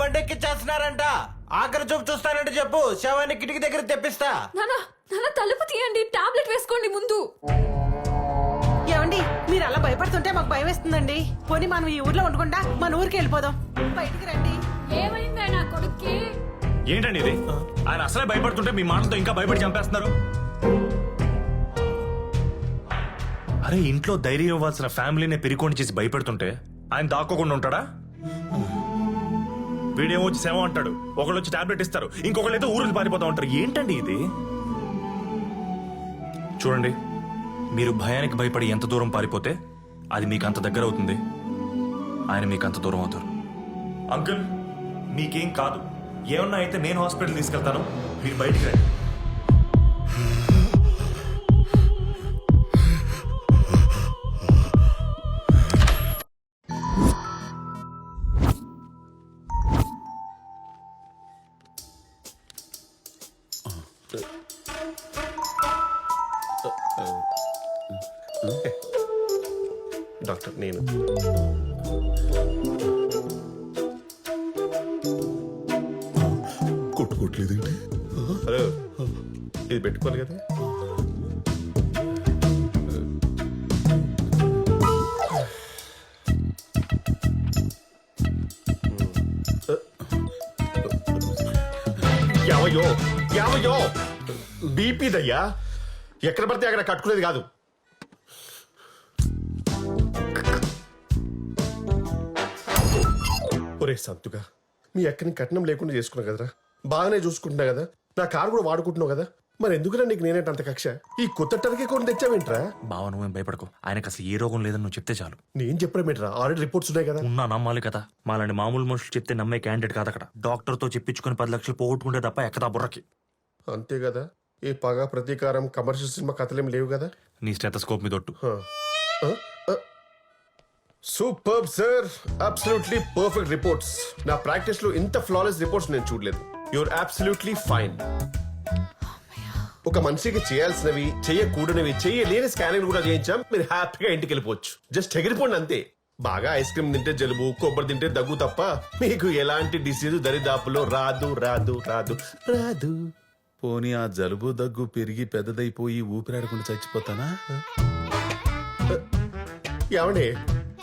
బండి ఎక్కిచ్చేస్తున్నారంట ఆఖరి చూపు చూస్తానంటే చెప్పు శవాన్ని కిటికీ దగ్గర తెప్పిస్తా. నాన్న తలుపు తీయండి టాబ్లెట్ వేసుకోండి ముందు. ఏమండి మీరు అలా భయపడుతుంటే మాకు భయం వేస్తుందండి. పోనీ మనం ఈ ఊర్లో ఉండకుండా మన ఊరికి వెళ్ళిపోదాం. బయటికి రండి. ఏమైంది నా కొడుక్కి? ఏంటండి ఇది? ఆయన అసలే భయపడుతుంటే మీ మాటలతో ఇంకా భయపడి చంపేస్తున్నారు? అరే ఇంట్లో ధైర్యం ఇవ్వాల్సిన ఫ్యామిలీనే పెరికోండి చేసి భయపెడుతుంటే ఆయన దాక్కోకుండా ఉంటాడా? వీడేమో వచ్చి సేవ అంటాడు. ఒకళ్ళు వచ్చి టాబ్లెట్ ఇస్తారు. ఇంకొకళ్ళు అయితే ఊరికి పారిపోతా ఉంటారు. ఏంటండి ఇది? చూడండి మీరు భయానికి భయపడి ఎంత దూరం పారిపోతే అది మీకు అంత దగ్గర అవుతుంది. ఆయన మీకు అంత దూరం అవుతారు. అంకుల్ మీకేం కాదు. ఏమన్నా అయితే నేను హాస్పిటల్ తీసుకెళ్తాను. మీరు బయటికి రండి. డాక్టర్ నేను. కొట్టుకోవట్లేదండి హలో ఇది పెట్టుకోవాలి కదా? బీపీదయ్యా ఎక్కడ పడితే అక్కడ కట్టుకునేది కాదు. ఒరే సంతుగా మీ ఎక్కడిని కట్నం లేకుండా చేసుకున్నా కదరా? బాగానే చూసుకుంటున్నా కదా? నా కారు కూడా వాడుకుంటున్నావు కదా? మరి ఎందుకురా నీకు నేనేంట అంత కక్ష? ఈ కొత్త టర్కి కొని తెచ్చావేంట్రా? బావ నువ్వేం భయపడకు. ఆయనకు అసలు ఏ రోగం లేదని నువ్వు చెప్తే చాలు. నేను చెప్పడమేంట్రా ఆల్రెడీ రిపోర్ట్స్ ఉన్నాయి కదా? ఉన్నా నమ్మాలి కదా. మాలాంటి మామూలు మనుషులు చెప్తే నమ్మే క్యాండిడేట్ కాదు అక్కడ డాక్టర్తో చెప్పించుకుని పది లక్షలు పోగొట్టుకుంటే తప్ప ఎక్కదా బుర్రకి. అంతే కదా? ఈ పగ ప్రతీకారం కమర్షియల్ సినిమా కథలేం లేవు కదా? నీ స్టెతస్కోప్ మీద ఒట్టు. Super sir! Absolutely perfect reports. నా ప్రాక్టీస్లో ఇంత ఫ్లాలెస్ రిపోర్ట్స్ నేను చూడలేదు. Your absolutely fine. ఒక మనిషికి చేయాల్సినవి చేయకూడనివి చేయలేని స్కానింగ్ కూడా చేయించాం మీరు హ్యాపీగా ఇంటికి వెళ్ళిపోవచ్చు. జస్ట్ ఎగిరిపోండి అంతే. బాగా ఐస్ క్రీమ్ తింటే జలుబు కొబ్బరి తింటే దగ్గు తప్ప మీకు ఎలాంటి డిసీజ్ దరిదాపులో రాదు రాదు రాదు రాదు. పోనీ ఆ జలుబు దగ్గు పెరిగి పెద్దదైపోయి ఊపిరాడకుండా చచ్చిపోతానా? ఏమండి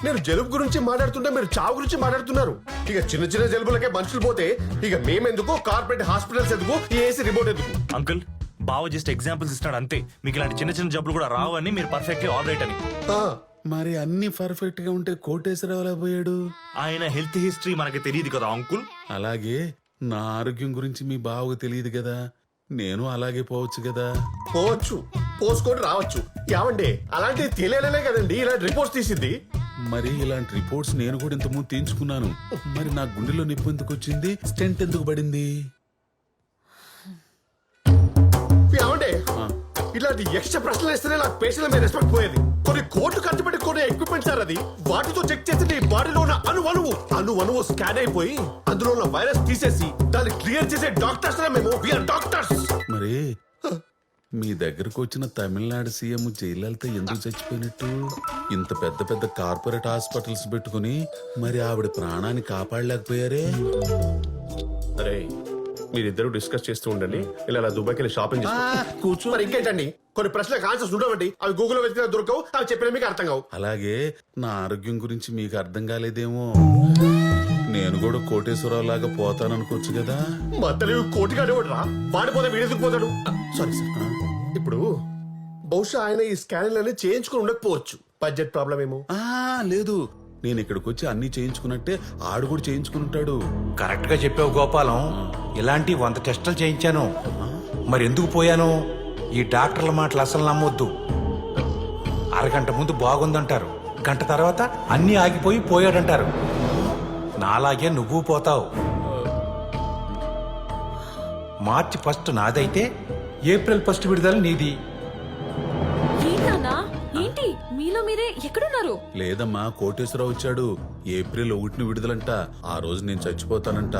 నేను జలుబు గురించి మాట్లాడుతుంటే మీరు చావు గురించి మాట్లాడుతున్నారు. ఇక చిన్న చిన్న జలుబులకే మనుషులు పోతే ఇక మేమెందుకు? కార్పొరేట్ హాస్పిటల్స్ ఎందుకు? ఏసీ రిమోట్ ఎందుకు? అంకుల్ బావ జస్ట్ ఎగ్జాంపుల్స్ ఇస్తాడు అంతే. మీకు ఇలాంటి చిన్న చిన్న జబ్బులు కూడా రావు అని మీరు పర్ఫెక్ట్లీ ఆల్ రైట్ అని. ఆ, మరి అన్ని పర్ఫెక్ట్గా ఉంటే కోటేశ్వరరావు ఎలా పోయాడు ఆయన హెల్త్ హిస్టరీ మనకి తెలియదు కదా అంకుల్? అలాగే నా ఆరోగ్యం గురించి మీ బావకు తెలియదు కదా. నేను అలాగే పోవచ్చు కదా? పోవచ్చు. పోసుకొని రావచ్చు. ఏమండి? అలాంటివి తెలియలేనే కదండి. ఇలాంటి రిపోర్ట్స్ తీసింది. మరి ఇలాంటి రిపోర్ట్స్ నేను కూడా ఇంతకుముందు తీయించుకున్నాను. మరి నా గుండెలో నొప్పి ఎందుకు వచ్చింది? స్టెంట్ ఎందుకు పడింది? ఇలాంటి ఎక్స్ట్రా ప్రశ్నలు ఇస్తేనే నాకు పేషెంట్ మీద రెస్పెక్ట్ పోయేది. కొన్ని కోట్లు ఖర్చు పెట్టి కొన్ని ఎక్విప్మెంట్ సార్ అది. వాటితో చెక్ చేసి నీ బాడీలో ఉన్న అణు అణువు అణు అణువు స్కాన్ అయిపోయి అందులో ఉన్న వైరస్ తీసేసి దాన్ని క్లియర్ చేసే డాక్టర్స్ మేము. వీఆర్ డాక్టర్స్ మరి మీ దగ్గరకు వచ్చిన తమిళనాడు సీఎం జయలలిత ఎందుకు చచ్చిపోయినట్టు? ఇంత పెద్ద పెద్ద కార్పొరేట్ హాస్పిటల్స్ పెట్టుకుని మరి ఆవిడ ప్రాణాన్ని కాపాడలేకపోయారే? అరే మీరిద్దరు డిస్కస్ చేస్తూ ఉండండి. ఇలా అలా దుబాయ్కి వెళ్ళి షాపింగ్ చేసుకో కూర్చో. మరి ఇంకేంటండి? కొన్ని ప్రశ్నలకు ఆన్సర్స్ ఉండవండి అవి గూగుల్లో వెతికినా దొరకవు అవి చెప్పిన మీకు అర్థం కావు. అలాగే నా ఆరోగ్యం గురించి మీకు అర్థం కాలేదేమో. నేను కూడా కోటేశ్వరరావు లాగా పోతాననుకోవచ్చు కదా. మా తెలివి కోటిగాడే రా. వాడిపోతే వీడెందుకు పోతాడు? సారీ సార్ ఇప్పుడు బహుశా ఆయన ఈ స్కానింగ్ అనేది చేయించుకుని ఉండకపోవచ్చు. బడ్జెట్ ప్రాబ్లం ఏమో. ఆ లేదు. నేను ఇక్కడికి వచ్చి అన్ని చేయించుకున్నట్టే ఆడు కూడా చేయించుకుంటాడు. కరెక్ట్గా చెప్పావు గోపాలం. ఇలాంటి వంద టెస్టులు చేయించాను? మరి ఎందుకు పోయాను? ఈ డాక్టర్ల మాటలు అసలు నమ్మొద్దు. అరగంట ముందు బాగుందంటారు. గంట తర్వాత అన్నీ ఆగిపోయి పోయాడంటారు. నాలాగే నువ్వు పోతావు. మార్చి ఫస్ట్ నాదైతే ఏప్రిల్ ఫస్ట్ విడుదల నీది. ఏంటి? మీలో మీరే ఎక్కడున్నారు? లేదమ్మా కోటేశ్వరరావు వచ్చాడు. ఏప్రిల్ ఒకటిని విడుదలంట. ఆ రోజు నేను చచ్చిపోతానంట.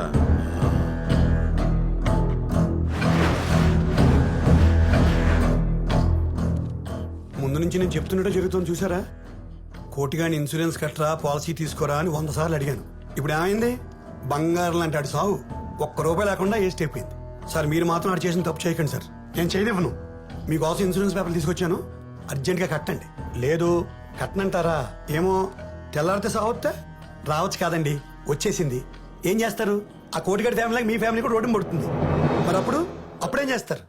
ముందు నుంచి నేను చెప్తున్నట్టే జరుగుతుంది చూసారా కోటిగాని ఇన్సూరెన్స్ కట్టరా పాలసీ తీసుకోరా అని వంద సార్లు అడిగాను. ఇప్పుడు ఏమైంది? బంగారం లాంటి ఆడు సావు ఒక్క రూపాయి లేకుండా వేస్ట్ అయిపోయింది. సార్ మీరు మాత్రం ఆడు చేసిన తప్పు చేయకండి సార్. నేను చేయనివ్వను. మీకోసం ఇన్సూరెన్స్ పేపర్లు తీసుకొచ్చాను. అర్జెంట్గా కట్టండి. లేదు కట్టనంటారా? ఏమో తెల్లారితే సావొస్తే రావచ్చు కాదండి. వచ్చేసింది. ఏం చేస్తారు? ఆ కోటిగడి ఫ్యామిలీకి మీ ఫ్యామిలీ కూడా రోడ్డు పడుతుంది. మరి అప్పుడు అప్పుడేం చేస్తారు?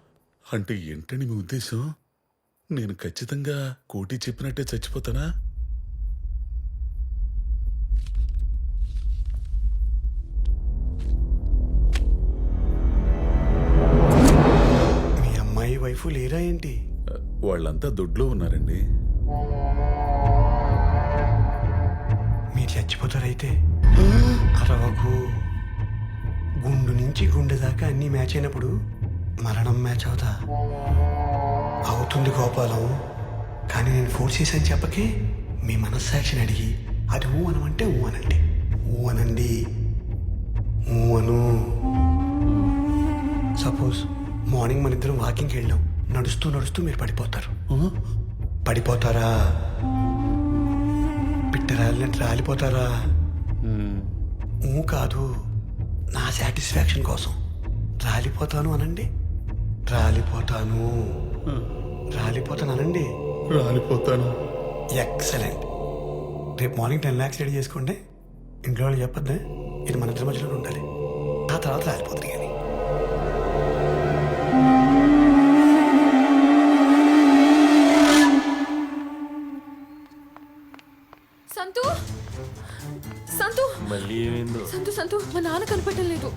అంటే ఏంటని మీ ఉద్దేశం? నేను ఖచ్చితంగా కోటి చెప్పినట్టే చచ్చిపోతానా? మీ అమ్మాయి వైఫ్ లేరా ఏంటి? వాళ్ళంతా దొడ్లో ఉన్నారండి. మీరు చచ్చిపోతారైతే? అరవకు గుండు నుంచి గుండె దాకా అన్ని మ్యాచ్ అయినప్పుడు మరణం మ్యాచ్ అవుతా. అవుతుంది గోపాలం. కానీ నేను ఫోర్స్ చేశాను చెప్పకే మీ మనస్సాక్షిని అడిగి అది ఊ అనమంటే ఊ అనండి. ఊ అనండి. ఊ అను. సపోజ్ మార్నింగ్ మన ఇద్దరం వాకింగ్కి వెళ్ళాం. నడుస్తూ నడుస్తూ మీరు పడిపోతారు. పడిపోతారా? పిట్ట రాలినట్టు రాలిపోతారా? ఊ కాదు నా సాటిస్ఫాక్షన్ కోసం. రాలిపోతాను అనండి. రాలిపోతాను. రాలిపోతాను అనండి రాలిపోతాను. ఎక్సలెంట్. రేపు మార్నింగ్ టెన్ ల్యాక్స్ రెడీ చేసుకోండి ఇంట్లో వాళ్ళు చెప్పొద్దే ఇది మన ఇద్దరి మధ్యలో ఉండాలి. ఆ తర్వాత రాలిపోతుంది కానీ సంతు! సంతు! మళ్ళీ ఏమైందో? సంతు సంతు మా నాన్న కనపడటం లేదు.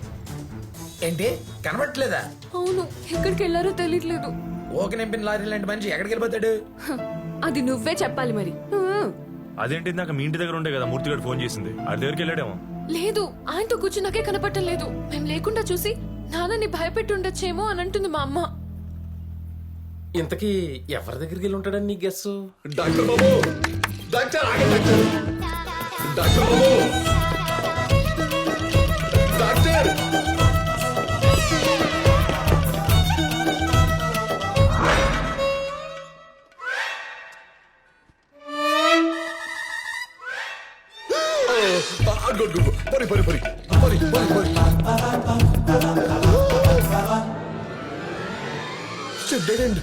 ఏంటి? కనబడట్లేదా అవును ఎక్కడికి వెళ్ళారో తెలియట్లేదు. ఓక నింపిన లారీ లాంటి మనిషి ఎక్కడికి వెళ్ళిపోతాడు? అది నువ్వే చెప్పాలి మరి. అదేంటి నాకు మీ ఇంటి దగ్గర ఉండే కదా మూర్తి గారు ఫోన్ చేసింది? ఆడి దగ్గరికి వెళ్ళాడేమో. లేదు ఆయనతో కూర్చున్నాకే కనపడటం లేదు. మేము లేకుండా చూసి నాన్నని భయపెట్టి ఉండొచ్చేమో అని అంటుంది మా అమ్మ. ఇంతకీ ఎవరి దగ్గరికి వెళ్ళి ఉంటాడని నీ guess doctor Babu! Doctor. Doctor Babu! పరి పరి పరి. పరి పరి పరి. Shit, dead end.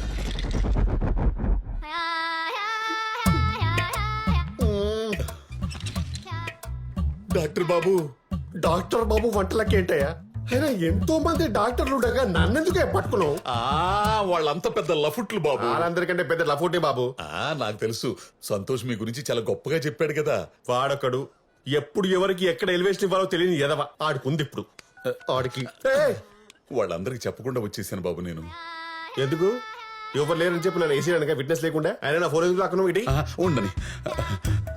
Doctor Babu doctor Babu వంటలకి ఏంటయ్యా అయినా ఎంతో మంది డాక్టర్లు ఉండగా నన్నెందుకే పట్టుకున్నావు? ఆ వాళ్ళంతా పెద్ద లఫుట్లు బాబు. వాళ్ళందరికంటే పెద్ద లఫోటే బాబు. ఆ నాకు తెలుసు. సంతోష్ మీ గురించి చాలా గొప్పగా చెప్పాడు కదా. వాడొకడు. ఎప్పుడు ఎవరికి ఎక్కడ ఎలివేషన్ ఇవ్వాలో తెలియని ఎదవ. ఆడికుంది ఇప్పుడు. ఆడికి! వాళ్ళందరికి చెప్పకుండా వచ్చేసాను బాబు నేను. ఎందుకు? ఎవరు లేరని చెప్పి నన్ను వేసి అనగా విట్నెస్ లేకుండా? ఆయన నా ఫోన్ ఎందుకు లాక్కున్నావు ఇటీ ఆ, ఉండని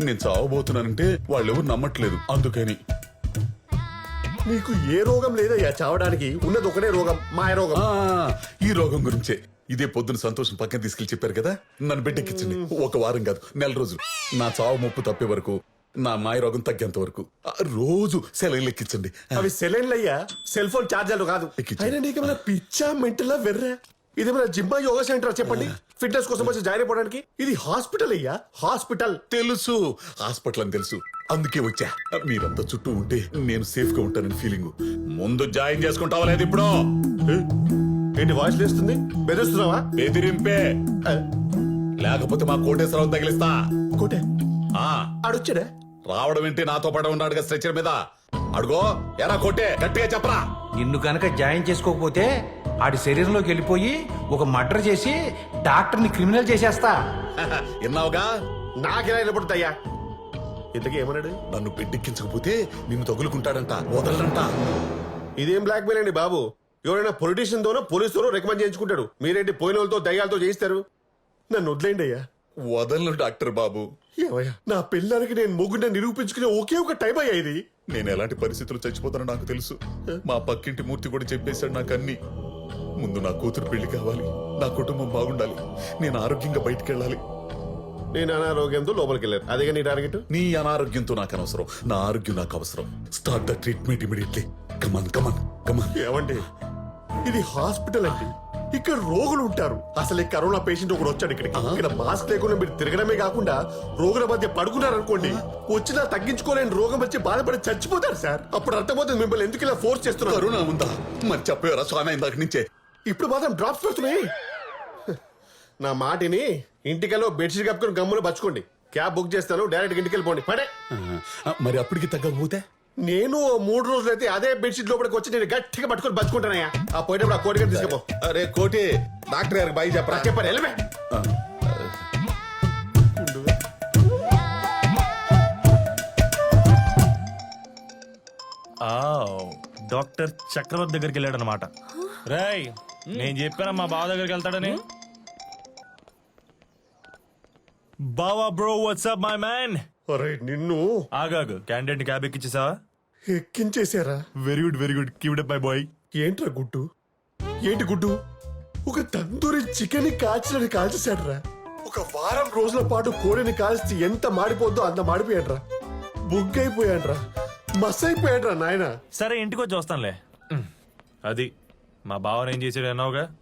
నేను చావబోతున్నానంటే వాళ్ళు ఎవరు నమ్మట్లేదు. అందుకని. నీకు ఏ రోగం లేదయ్యా? చావడానికి ఉన్నది ఒకటే రోగం మాయ రోగం. ఆ ఈ రోగం గురించే. ఇదే పొద్దున సంతోషం పక్కన తీసుకెళ్ళి చెప్పారు కదా? నన్ను బిడ్డెక్కించండి. ఒక వారం కాదు నెల రోజులు. నా చావు ముప్పు తప్పే వరకు నా మాయ రోగం తగ్గేంత వరకు. ఆ, రోజు సెలవులు ఎక్కించండి. అవి సెలైన్లు అయ్యా. సెల్ ఫోన్ ఛార్జర్లు కాదు. ఎక్కించు. అయినా నీకేమైనా పిచ్చా మెంటలా వెర్రా? ఇదేమైనా జిమ్మా యోగా సెంటర్ చెప్పండి? ఫిట్నెస్ కోసం వచ్చి జాయిన్ అయిపోవడానికి? ఇది హాస్పిటల్ అయ్యా. హాస్పిటల్. తెలుసు. హాస్పిటల్ అని తెలుసు. అందుకే వచ్చా. మీరంతా చుట్టూ ఉంటే నేను సేఫ్గా ఉంటానని ఫీలింగ్ ముందు జాయిన్ చేసుకుంటావా లేదు ఇప్పుడు? ఏంటి వాయిస్ లేస్తుంది? బెదిరిస్తున్నావా? బెదిరింపే. లేకపోతే మా కోటేశ్వరరావు తగిలిస్తా. కోటే? ఆ. ఆడొచ్చాడే? రావడం ఏంటి నాతో పాటు ఉన్నాడుగా స్ట్రెచర్ మీద. అడుగో ఎరా కొట్టే గట్టిగా చెప్పరా. నిన్ను కనుక జాయిన్ చేసుకోకపోతే ఆడి శరీరంలోకి వెళ్ళిపోయి ఒక మర్డర్ చేసి డాక్టర్ని క్రిమినల్ చేసేస్తా. విన్నావుగా? నాకెలా నిలబడుతాయ్యా? ఇంతకీ ఏమన్నాడు? నన్ను బిడ్డెక్కించకపోతే నిన్ను తగులుకుంటాడంట వదలడంట. ఇదేం బ్లాక్ మెయిల్ అండి బాబు? ఎవరైనా పొలిటీషియన్ తోనో పోలీస్ తోనో రికమెండ్ చేయించుకుంటాడు. మీరేంటి పోయిన వాళ్ళతో దయ్యాలతో చేయిస్తారు? నన్ను వదిలేండి అయ్యా. వదలను డాక్టర్ బాబు. ఏమయ్యా? నా పిల్లలకి నేను మొగ్గున నిరూపించుకునే ఒకే ఒక టైం అయ్యా ఇది. నేను ఎలాంటి పరిస్థితులు చచ్చిపోతానో నాకు తెలుసు. మా పక్కింటి మూర్తి కూడా చెప్పేశాడు నాకు అన్ని. ముందు నా కూతురు పెళ్ళి కావాలి నా కుటుంబం బాగుండాలి నేను ఆరోగ్యంగా బయటికి వెళ్ళాలి నేను అనారోగ్యంతో లోపలికి వెళ్ళాను. అదేగా నీ టార్గెట్ నీ అనారోగ్యంతో నాకు అనవసరం. నా ఆరోగ్యం నాకు అవసరం. Start the treatment immediately come on come on come on ఏమండి? ఇది హాస్పిటల్ అండి. ఇక్కడ రోగులు ఉంటారు. అసలు కరోనా పేషెంట్ ఒకడు వచ్చాడు ఇక్కడికి. ఇక్కడ మాస్క్ లేకుండా మీరు తిరగడమే కాకుండా రోగుల మధ్య పడుకున్నారు అనుకోండి వచ్చినా తగ్గించుకోలేని రోగం వచ్చి బాధపడి చచ్చిపోతారు సార్. అప్పుడు అర్థమవుతుంది మిమ్మల్ని ఎందుకు ఇలా ఫోర్స్ చేస్తున్నారు. కరుణ ఉందా? మరి చెప్పేవరా స్వామి ఇందాక నుంచే? ఇప్పుడు మాత్రం డ్రాప్స్ పెడుతున్నాయి నా మాటిని ఇంటికెళ్ళో బెడ్షీట్ కప్పుకొని గమ్మున పచ్చుకోండి క్యాబ్ బుక్ చేస్తాను డైరెక్ట్ ఇంటికి వెళ్ళిపోండి పడే. మరి అప్పటికి తగ్గకపోతే? నేను ఓ మూడు రోజులు అయితే అదే బెడ్షీట్ లోపలికి వచ్చి నేను గట్టిగా పట్టుకొని బతుకుంటానయ్యా. ఆ పోయేటప్పుడు ఆ కోటి గారిని తీసుకుపో. అరే కోటి డాక్టర్ గారికి బాయ్ చెప్పరా? చెప్పండి వెళ్ళమే డాక్టర్ చక్రవర్తి దగ్గరికి వెళ్ళాడు అనమాట రాయ్ నేను చెప్పాను మా బావ దగ్గరికి వెళ్తాడని? బావా బ్రో వాట్సాప్ మై మ్యాన్ అరే నిన్ను? ఆగాగు. క్యాండిడేట్ క్యాబ్ ఎక్కిచ్చేసావా? ఎక్కించేశారా? Very good very good keep my boy ఏంట్రా గుడ్డు? ఏంటి గుడ్డు? ఒక తందూరి చికెన్ కాల్చినని కాల్చేశాడ్రా. ఒక వారం రోజుల పాటు కోడిని కాల్చి ఎంత మాడిపోద్దో అంత మాడిపోయాడ్రా. బుగ్గైపోయాడ్రా. మస్ అయిపోయాడ్రా నాయన. సరే ఇంటికి వచ్చి వస్తానులే. అది మా బావని ఏం చేసాడు అన్నావుగా?